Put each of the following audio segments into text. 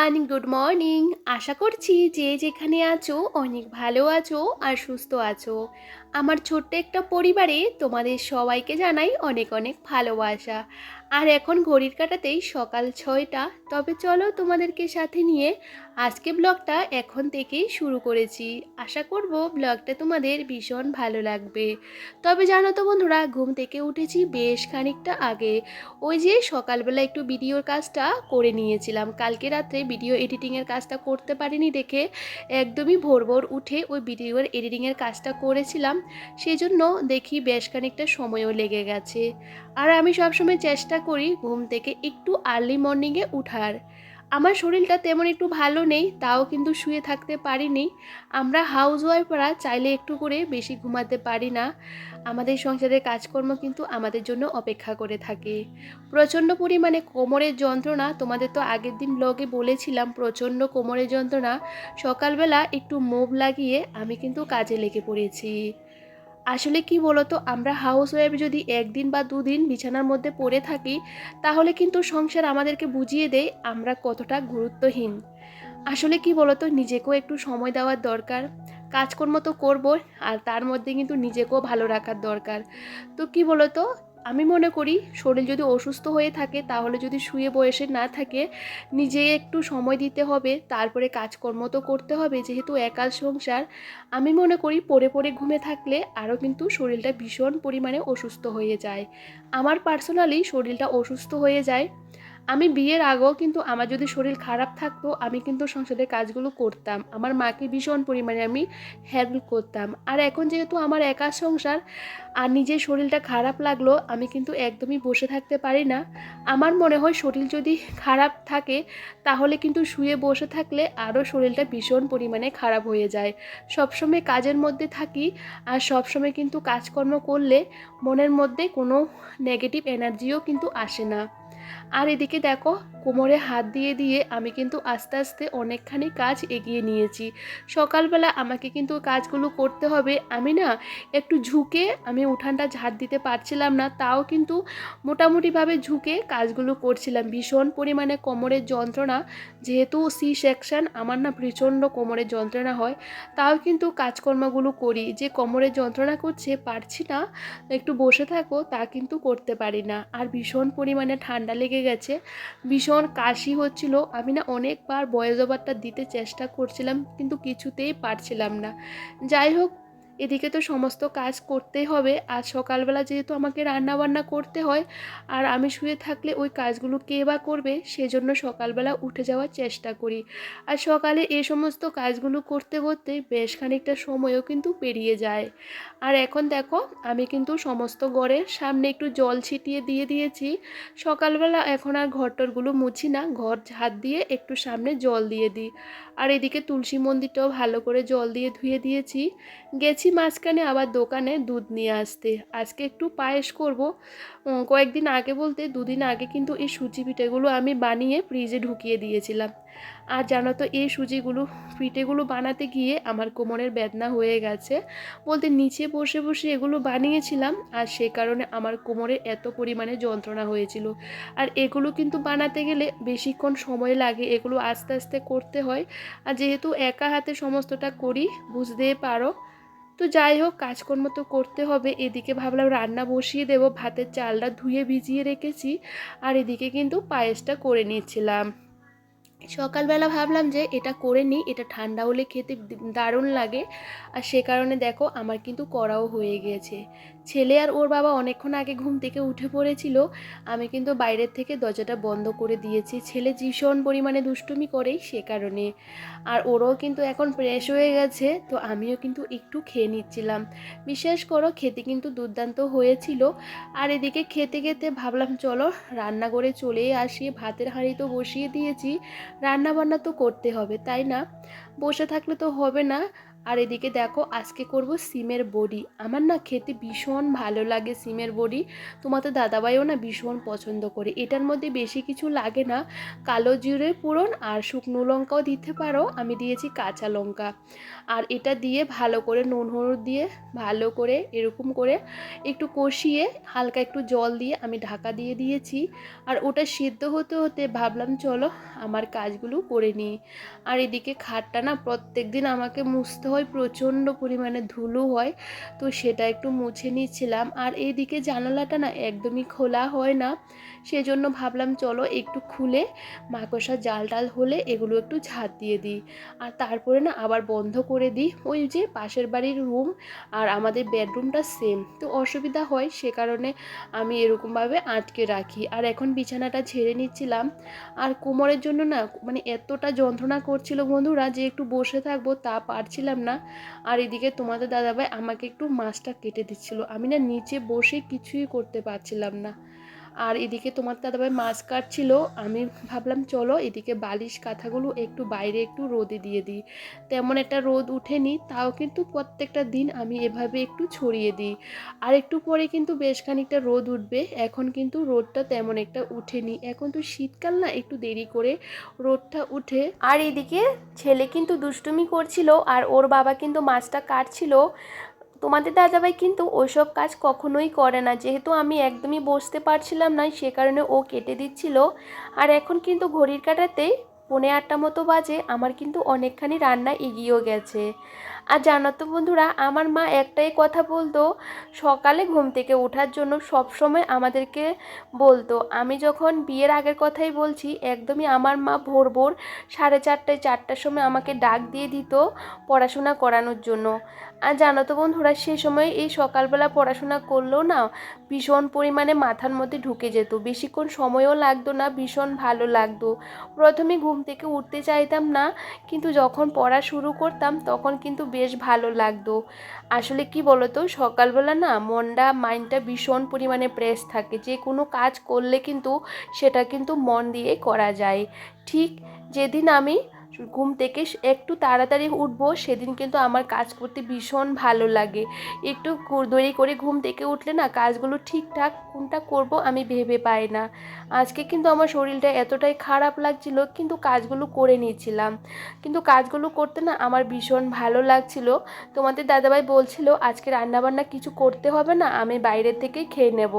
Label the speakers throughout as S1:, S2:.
S1: Everyone good morning আশা করছি যে যেখানে আছো অনেক ভালো আছো আর সুস্থ আছো। আমার ছোট্ট একটা পরিবারে তোমাদের সবাইকে জানাই অনেক অনেক ভালোবাসা। আর এখন ঘড়ির কাটাতেই সকাল ছয়টা, তবে চলো তোমাদেরকে সাথে নিয়ে আজকে ব্লগটা এখন থেকেই শুরু করেছি। আশা করব ব্লগটা তোমাদের ভীষণ ভালো লাগবে। তবে জানো তো বন্ধুরা, ঘুম থেকে উঠেছি বেশ খানিকটা আগে। ওই যে সকালবেলা একটু ভিডিওর কাজটা করে নিয়েছিলাম। কালকে রাত্রে ভিডিও এডিটিংয়ের কাজটা করতে পারিনি দেখে একদমই ভোর ভোর উঠে ওই ভিডিওর এডিটিংয়ের কাজটা করেছিলাম। সেজন্য দেখি বেশ খানিকটা সময়ও লেগে গেছে। আর আমি সবসময় চেষ্টা করি ঘুম থেকে একটু আর্লি মর্নিংয়ে উঠার। আমার শরীরটা তেমন একটু ভালো নেই, তাও কিন্তু শুয়ে থাকতে পারিনি। আমরা হাউস ওয়াইফরা চাইলে একটু করে বেশি ঘুমাতে পারি না। আমাদের সংসারের কাজকর্ম কিন্তু আমাদের জন্য অপেক্ষা করে থাকে। প্রচণ্ড পরিমাণে কোমরের যন্ত্রণা, তোমাদের তো আগের দিন ব্লগে বলেছিলাম, প্রচণ্ড কোমরের যন্ত্রণা। সকালবেলা একটু মুভ লাগিয়ে আমি কিন্তু কাজে লেগে পড়েছি। আসলে কি বলতো? আমরা হাউস ওয়াইফ যদি একদিন বা দুদিন বিছানার মধ্যে পড়ে থাকি, তাহলে কিন্তু সংসার আমাদেরকে বুঝিয়ে দেয় আমরা কতটা গুরুত্বহীন। আসলে কি বলতো? নিজেকেও একটু সময় দেওয়ার দরকার, কাজকর্ম তো করব আর তার মধ্যে কিন্তু নিজেকেও ভালো রাখার দরকার। তো কি বলতো? আমি মনে করি শরীর যদি অসুস্থ হয়ে থাকে, তাহলে যদি শুয়ে বয়সে না থাকে, নিজে একটু সময় দিতে হবে, তারপরে কাজকর্ম তো করতে হবে, যেহেতু একাল সংসার, আমি মনে করি পরে পরে ঘুমে থাকলে আরও কিন্তু শরীরটা ভীষণ পরিমাণে অসুস্থ হয়ে যায়। আমার পার্সোনালি শরীরটা অসুস্থ হয়ে যায়। আমি বিয়ের আগেও কিন্তু আমার যদি শরীর খারাপ থাকতো, আমি কিন্তু সংসারের কাজগুলো করতাম। আমার মাকে ভীষণ পরিমাণে আমি হেল্প করতাম। আর এখন যেহেতু আমার একা সংসার, আর নিজের শরীরটা খারাপ লাগল, আমি কিন্তু একদমই বসে থাকতে পারি না। আমার মনে হয় শরীর যদি খারাপ থাকে, তাহলে কিন্তু শুয়ে বসে থাকলে আরও শরীরটা ভীষণ পরিমাণে খারাপ হয়ে যায়। সবসময় কাজের মধ্যে থাকি, আর সবসময় কিন্তু কাজকর্ম করলে মনের মধ্যে কোনো নেগেটিভ এনার্জিও কিন্তু আসে না। আর এদিকে দেখো কোমরে হাত দিয়ে দিয়ে আমি কিন্তু আস্তে আস্তে অনেকখানি কাজ এগিয়ে নিয়েছি। সকালবেলা আমাকে কিন্তু কাজগুলো করতে হবে। আমি না একটু ঝুঁকে আমি উঠানটা ঝাড় দিতে পারছিলাম না, তাও কিন্তু মোটামুটিভাবে ঝুঁকে কাজগুলো করছিলাম। ভীষণ পরিমাণে কোমরের যন্ত্রণা, যেহেতু সি সেকশন, আমার না প্রচণ্ড কোমরের যন্ত্রণা হয়, তাও কিন্তু কাজকর্মগুলো করি। যে কোমরের যন্ত্রণা করছে, পারছি না, একটু বসে থাকো, তা কিন্তু করতে পারি না। আর ভীষণ পরিমাণে ঠান্ডা লেগে গেছে, ভীষণ কাশি হচ্ছিল। আমি না অনেকবার বয়স ওভারটা দিতে চেষ্টা করছিলাম, কিন্তু কিছুতেই পারছিলাম না। যাই হোক এদিকে তো সমস্ত কাজ করতেই হবে। আর সকালবেলা যেহেতু আমাকে রান্না বান্না করতে হয়, আর আমি শুয়ে থাকলে ওই কাজগুলো কে বা করবে, সেজন্য সকালবেলা উঠে যাওয়ার চেষ্টা করি। আর সকালে এই সমস্ত কাজগুলো করতে করতে বেশ খানিকটা সময়ও কিন্তু পেরিয়ে যায়। আর এখন দেখো, আমি কিন্তু সমস্ত ঘরের সামনে একটু জল ছিটিয়ে দিয়ে দিয়েছি। সকালবেলা এখন আর ঘরটরগুলো মুছি না, ঘর ঝাঁট দিয়ে একটু সামনে জল দিয়ে দিই। আর এদিকে তুলসী মন্দিরটাও ভালো করে জল দিয়ে ধুয়ে দিয়েছি। গেছি মাঝখানে আবার দোকানে দুধ নিয়ে আসতে। আজকে একটু পায়েস করব। কয়েকদিন আগে বলতে দুদিন আগে কিন্তু এই সুজি পিঠেগুলো আমি বানিয়ে ফ্রিজে ঢুকিয়ে দিয়েছিলাম। আর জানো তো, এই সুজিগুলো, পিঠেগুলো বানাতে গিয়ে আমার কোমরের বেদনা হয়ে গেছে। বলতে নিচে বসে বসে এগুলো বানিয়েছিলাম আর সে কারণে আমার কোমরে এত পরিমাণে যন্ত্রণা হয়েছিল। আর এগুলো কিন্তু বানাতে গেলে বেশিক্ষণ সময় লাগে, এগুলো আস্তে আস্তে করতে হয়। আর যেহেতু একা হাতে সমস্তটা করি, বুঝতেই পারো। তো যাই হোক, কাজকর্ম তো করতে হবে। এদিকে ভাবলাম রান্না বসিয়ে দেবো, ভাতের চালটা ধুয়ে ভিজিয়ে রেখেছি আর এদিকে কিন্তু পায়েসটা করে নিয়েছিলাম। সকালবেলা ভাবলাম যে এটা করে নিই, এটা ঠান্ডা হলে খেতে দারুণ লাগে। আর সে কারণে দেখো, আমার কিন্তু করাও হয়ে গিয়েছে ছেলে আর ওর বাবা অনেকক্ষণ আগে ঘুম থেকে উঠে পড়েছিল। আমি কিন্তু বাইরের থেকে দরজাটা বন্ধ করে দিয়েছি। ছেলে ভীষণ পরিমাণে দুষ্টুমি করেই সে কারণে। আর ওরাও কিন্তু এখন ফ্রেশ হয়ে গেছে, তো আমিও কিন্তু একটু খেয়ে নিচ্ছিলাম। বিশ্বাস করো, খেতে কিন্তু দুর্দান্ত হয়েছিল। আর এদিকে খেতে খেতে ভাবলাম, চলো রান্নাঘরে চলে আসি। ভাতের হাঁড়ি তো বসিয়ে দিয়েছি। রান্না বান্না তো করতে হবে, তাই না? বসে থাকলে তো হবে না। আর এদিকে দেখো, আজকে করব সিমের বড়ি। আমার না খেতে ভীষণ ভালো লাগে সিমের বড়ি। তোমাদের দাদাভাইও না ভীষণ পছন্দ করে। এটার মধ্যে বেশি কিছু লাগে না। কালো জিরে পুরন আর শুকনো লঙ্কাও দিতে পারো। আমি দিয়েছি কাঁচা লঙ্কা। আর এটা দিয়ে ভালো করে নুন হলুদ দিয়ে ভালো করে এরকম করে একটু কষিয়ে হালকা একটু জল দিয়ে আমি ঢাকা দিয়ে দিয়েছি। আর ওটা সিদ্ধ হতে হতে ভাবলাম, চলো আমার কাজগুলো করে নিই। আর এদিকে খাটটা না প্রত্যেক দিন আমাকে মুছতে হয়, প্রচণ্ড পরিমাণে ধুলো হয়, তো সেটা একটু মুছে নিচ্ছিলাম। আর এইদিকে জানালাটা না একদমই খোলা হয় না, সেজন্য ভাবলাম চলো একটু খুলে মাকড়সার জাল টাল হলে এগুলো একটু ঝাঁট দিয়ে দিই। আর তারপরে না আবার বন্ধ করে দিই। ওই যে পাশের বাড়ির রুম আর আমাদের বেডরুমটা সেম তো অসুবিধা হয়, সে কারণে আমি এরকমভাবে আটকে রাখি। আর এখন বিছানাটা ঝেড়ে নিচ্ছিলাম। আর কোমরের জন্য না মানে এতটা যন্ত্রণা করছিল বন্ধুরা যে একটু বসে থাকব তা পারছিলাম না। আর এদিকে তোমাদের দাদাভাই আমাকে একটু মাছটা কেটে দিচ্ছিল। আমি না নিচে বসে কিছুই করতে পারছিলাম না। আর এদিকে তোমার দাদাভাই মাছ কাটছিল, আমি ভাবলাম চলো এদিকে বালিশ কাঁথাগুলো একটু বাইরে একটু রোদে দিয়ে দিই। তেমন একটা রোদ উঠেনি, তাও কিন্তু প্রত্যেকটা দিন আমি এভাবে একটু ছড়িয়ে দিই। আর একটু পরে কিন্তু বেশ খানিকটা রোদ উঠবে, এখন কিন্তু রোদটা তেমন একটা উঠেনি। এখন তো শীতকাল না, একটু দেরি করে রোদটা উঠে। আর এদিকে ছেলে কিন্তু দুষ্টুমি করছিল, আর ওর বাবা কিন্তু মাছটা কাটছিল। তোমাদের দাদাভাই কিন্তু ওইসব কাজ কখনোই করে না। যেহেতু আমি একদমই বসতে পারছিলাম না, সে কারণে ও কেটে দিচ্ছিল। আর এখন কিন্তু ঘড়ির কাটাতে পৌনে আটটা মতো বাজে, আমার কিন্তু অনেকখানি রান্না এগিয়েও গেছে। আর জানো তো বন্ধুরা, আমার মা একটাই কথা বলতো, সকালে ঘুম থেকে ওঠার জন্য সব সময় আমাদেরকে বলতো। আমি যখন বিয়ের আগের কথাই বলছি, একদমই আমার মা ভোর ভোর সাড়ে চারটায়, চারটার সময় আমাকে ডাক দিয়ে দিত পড়াশোনা করানোর জন্য। আর জানো তো বন্ধুরা সে সময় এই সকালবেলা পড়াশোনা করলেও না ভীষণ পরিমাণে মাথার মধ্যে ঢুকে যেত। বেশিক্ষণ সময়ও লাগতো না, ভীষণ ভালো লাগতো। প্রথমে ঘুম থেকে উঠতে চাইতাম না, কিন্তু যখন পড়া শুরু করতাম তখন কিন্তু বেশ ভালো লাগতো। আসলে কি বলতো, সকালবেলা না মনটা, মাইন্ডটা ভীষণ পরিমাণে প্রেস থাকে। যে কোনো কাজ করলে কিন্তু সেটা কিন্তু মন দিয়ে করা যায়। ঠিক যেদিন আমি ঘুম থেকে একটু তাড়াতাড়ি উঠবো, সেদিন কিন্তু আমার কাজ করতে ভীষণ ভালো লাগে। একটু দেরি করে ঘুম থেকে উঠলে না কাজগুলো ঠিকঠাক কোনটা করব আমি ভেবে পাই না। আজকে কিন্তু আমার শরীরটা এতটাই খারাপ লাগছিল, কিন্তু কাজগুলো করে নিয়েছিলাম। কিন্তু কাজগুলো করতে না আমার ভীষণ ভালো লাগছিল। তোমাদের দাদাভাই বলছিল, আজকে রান্নাবান্না কিছু করতে হবে না, আমি বাইরের থেকেই খেয়ে নেব।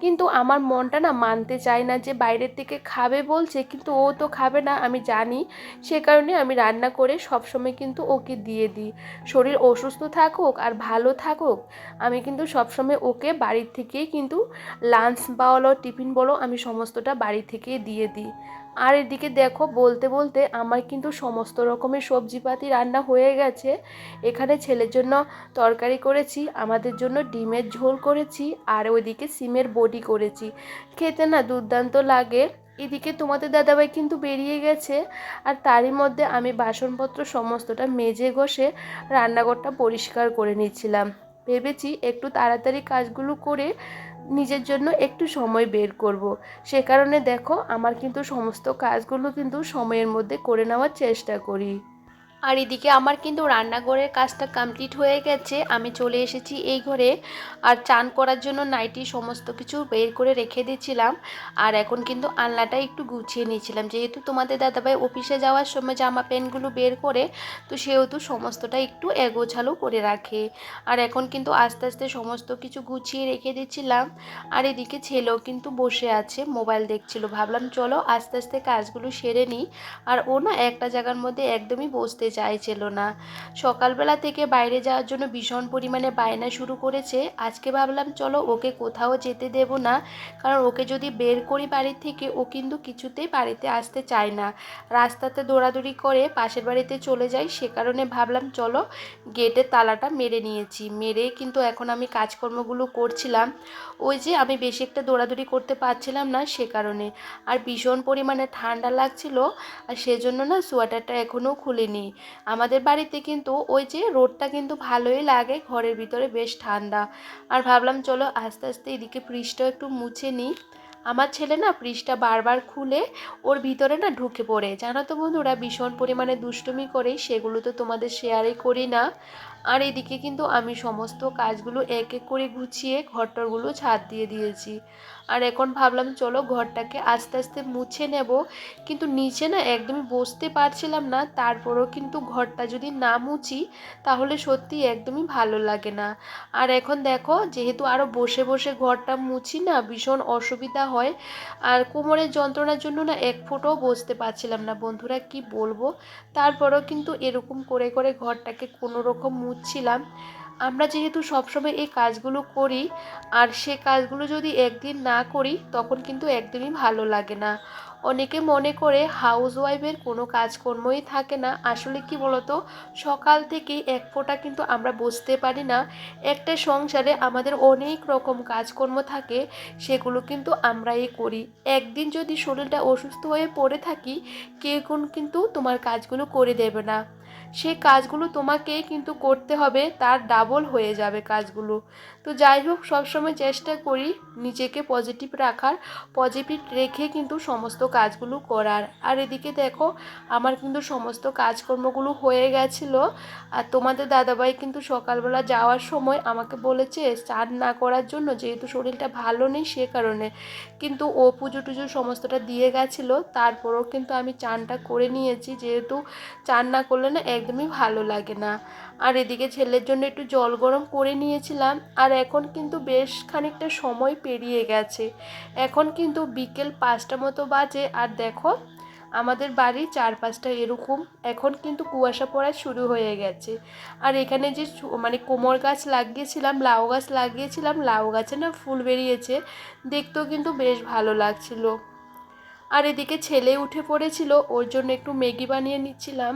S1: কিন্তু আমার মনটা না মানতে চায় না যে বাইরের থেকে খাবে বলছে, কিন্তু ও তো খাবে না, আমি জানি। সে কারণে আমি রান্না করে সবসময় কিন্তু ওকে দিয়ে দিই। শরীর অসুস্থ থাকুক আর ভালো থাকুক, আমি কিন্তু সবসময় ওকে বাড়ির থেকেই কিন্তু লাঞ্চ বলো টিফিন বলো আমি সমস্তটা বাড়ি থেকে দিয়ে দিই। আর এদিকে দেখো, বলতে বলতে আমার কিন্তু সমস্ত রকমের সবজিপাতি রান্না হয়ে গেছে। এখানে ছেলের জন্য তরকারি করেছি, আমাদের জন্য ডিমের ঝোল করেছি, আর ওইদিকে সিমের বডি করেছি। খেতে না দুর্দান্ত লাগে। এদিকে তোমাদের দাদাভাই কিন্তু বেরিয়ে গেছে আর তারই মধ্যে আমি বাসনপত্র সমস্তটা মেজে ঘষে রান্নাঘরটা পরিষ্কার করে নিচ্ছিলাম ভেবেছি একটু তাড়াতাড়ি কাজগুলো করে নিজের জন্য একটু সময় বের করব। সে কারণে দেখো, আমার কিন্তু সমস্ত কাজগুলো কিন্তু সময়ের মধ্যে করে নেওয়ার চেষ্টা করি আর এদিকে আমার কিন্তু রান্নাঘরের কাজটা কমপ্লিট হয়ে গেছে। আমি চলে এসেছি এই ঘরে। আর চান করার জন্য নাইটি সমস্ত কিছু বের করে রেখে দিয়েছিলাম। আর এখন কিন্তু আনলাটা একটু গুছিয়ে নিয়েছিলাম। যেহেতু তোমাদের দাদাভাই অফিসে যাওয়ার সময় জামা প্যান্টগুলো বের করে, তো সেহেতু সমস্তটা একটু এগোছালো করে রাখে। আর এখন কিন্তু আস্তে আস্তে সমস্ত কিছু গুছিয়ে রেখে দিচ্ছিলাম আর এদিকে ছেলেও কিন্তু বসে আছে, মোবাইল দেখছিল। ভাবলাম, চলো আস্তে আস্তে কাজগুলো সেরে নিই। আর ও না একটা জায়গার মধ্যে একদমই বসতে চাইছিল না। সকালবেলা থেকে বাইরে যাওয়ার জন্য ভীষণ পরিমাণে বায়না শুরু করেছে। আজকে ভাবলাম, চলো ওকে কোথাও যেতে দেব না। কারণ ওকে যদি বের করি বাড়ির থেকে, ও কিন্তু কিছুতেই বাড়িতে আসতে চায় না। রাস্তাতে দৌড়াদৌড়ি করে পাশের বাড়িতে চলে যাই। সে কারণে ভাবলাম, চলো গেটের তালাটা মেরে নিয়েছি। মেরে কিন্তু এখন আমি কাজকর্মগুলো করছিলাম। ওই যে আমি বেশি একটা দৌড়াদৌড়ি করতে পারছিলাম না সে কারণে। আর ভীষণ পরিমাণে ঠান্ডা লাগছিল। আর সেজন্য না, সোয়েটারটা এখনও খুলিনি। আমাদের বাড়িতে কিন্তু ওই যে রোডটা কিন্তু ভালোই লাগে, ঘরের ভিতরে বেশ ঠান্ডা। আর ভাবলাম চলো আস্তে আস্তে এদিকে ফ্রিজটাও একটু মুছে নিই। আমার ছেলে না ফ্রিজটা বারবার খুলে ওর ভিতরে না ঢুকে পড়ে। জানো তো বন্ধুরা, ভীষণ পরিমাণে দুষ্টুমি করে সেগুলো তো তোমাদের শেয়ারই করি না। আর এদিকে কিন্তু আমি সমস্ত কাজগুলো এক এক করে গুছিয়ে ঘরটরগুলো ছাদ দিয়ে দিয়েছি। আর এখন ভাবলাম, চলো ঘরটাকে আস্তে আস্তে মুছে নেব। কিন্তু নিচে না একদমই বসতে পারছিলাম না, তারপরও কিন্তু ঘরটা যদি না মুছি, তাহলে সত্যি একদমই ভালো লাগে না। আর এখন দেখো, যেহেতু আরও বসে বসে ঘরটা মুছি না, ভীষণ অসুবিধা হয়। আর কোমরের যন্ত্রণার জন্য না এক ফোঁটাও বসতে পারছিলাম না। বন্ধুরা, কি বলব? তারপরেও কিন্তু এরকম করে করে ঘরটাকে কোনো রকম মুছছিলাম আমরা যেহেতু সবসময় এই কাজগুলো করি, আর সে কাজগুলো যদি একদিন না করি, তখন কিন্তু একদমই ভালো লাগে না। অনেকে মনে করে হাউস ওয়াইফের কোনো কাজকর্মই থাকে না। আসলে কি বলতো? সকাল থেকে এক ফোঁটা কিন্তু আমরা বুঝতে পারি না। একটা সংসারে আমাদের অনেক রকম কাজকর্ম থাকে, সেগুলো কিন্তু আমরাই করি। একদিন যদি শরীরটা অসুস্থ হয়ে পড়ে থাকি, কেউ কোন কিন্তু তোমার কাজগুলো করে দেবে না। সে কাজগুলো তোমাকে কিন্তু করতে হবে, তার ডাবল হয়ে যাবে কাজগুলো। তো যাই হোক, সবসময় চেষ্টা করি নিজেকে পজিটিভ রাখার পজিটিভ রেখে কিন্তু সমস্ত কাজগুলো করার। আর এদিকে দেখো, আমার কিন্তু সমস্ত কাজকর্মগুলো হয়ে গেছিল। আর তোমাদের দাদাভাই কিন্তু সকালবেলা যাওয়ার সময় আমাকে বলেছে, স্নান না করার জন্য যেহেতু শরীরটা ভালো নেই সে কারণে। কিন্তু ও পুজো টুজো সমস্তটা দিয়ে গেছিল, তারপরেও কিন্তু আমি চানটা করে নিয়েছি। যেহেতু চান না করলে না একদমই ভালো লাগে না। আর এদিকে ছেলের জন্য একটু জল গরম করে নিয়েছিলাম, আর এখন কিন্তু বেশ খানিকটা সময় পেরিয়ে গেছে। এখন কিন্তু বিকেল পাঁচটা মতো বাজে, আর দেখো, আমাদের বাড়ির চারপাশটা এরকম। এখন কিন্তু কুয়াশা পড়া শুরু হয়ে গেছে। আর এখানে যে মানে কোমর গাছ লাগিয়েছিলাম, লাউ গাছ লাগিয়েছিলাম, লাউ গাছে না ফুল বেরিয়েছে, দেখতেও কিন্তু বেশ ভালো লাগছিল। আর এদিকে ছেলে উঠে পড়েছিল, ওর জন্য একটু ম্যাগি বানিয়ে নিচ্ছিলাম।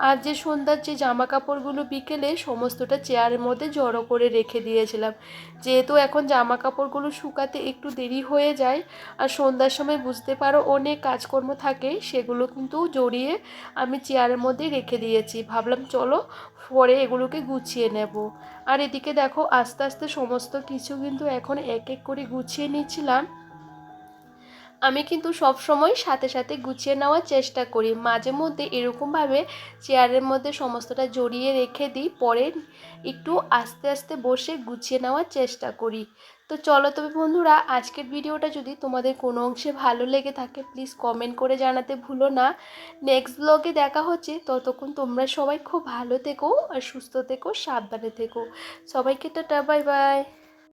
S1: আর যে সন্ধ্যার যে জামা কাপড়গুলো বিকেলে সমস্তটা চেয়ারের মধ্যে জড়ো করে রেখে দিয়েছিলাম। যেহেতু এখন জামা কাপড়গুলো শুকাতে একটু দেরি হয়ে যায় আর সন্ধ্যার সময় বুঝতে পারো অনেক কাজকর্ম থাকে, সেগুলো কিন্তু জড়িয়ে আমি চেয়ারের মধ্যে রেখে দিয়েছি। ভাবলাম চলো পরে এগুলোকে গুছিয়ে নেব। আর এদিকে দেখো আস্তে আস্তে সমস্ত কিছু কিন্তু এখন এক এক করে গুছিয়ে নিচ্ছিলাম। আমি কিন্তু সব সময় সাথে সাথে গুছিয়ে নেওয়ার চেষ্টা করি। মাঝে মধ্যে এরকমভাবে চেয়ারের মধ্যে সমস্তটা জড়িয়ে রেখে দিই, পরে একটু আস্তে আস্তে বসে গুছিয়ে নেওয়ার চেষ্টা করি। তো চলো তবে বন্ধুরা, আজকের ভিডিওটা যদি তোমাদের কোনো অংশে ভালো লেগে থাকে প্লিজ কমেন্ট করে জানাতে ভুলো না। নেক্সট ব্লগে দেখা হচ্ছে, ততক্ষণ তোমরা সবাই খুব ভালো থেকো আর সুস্থ থেকো, সাবধানে থেকো। সবাইকে টাটা বাই বাই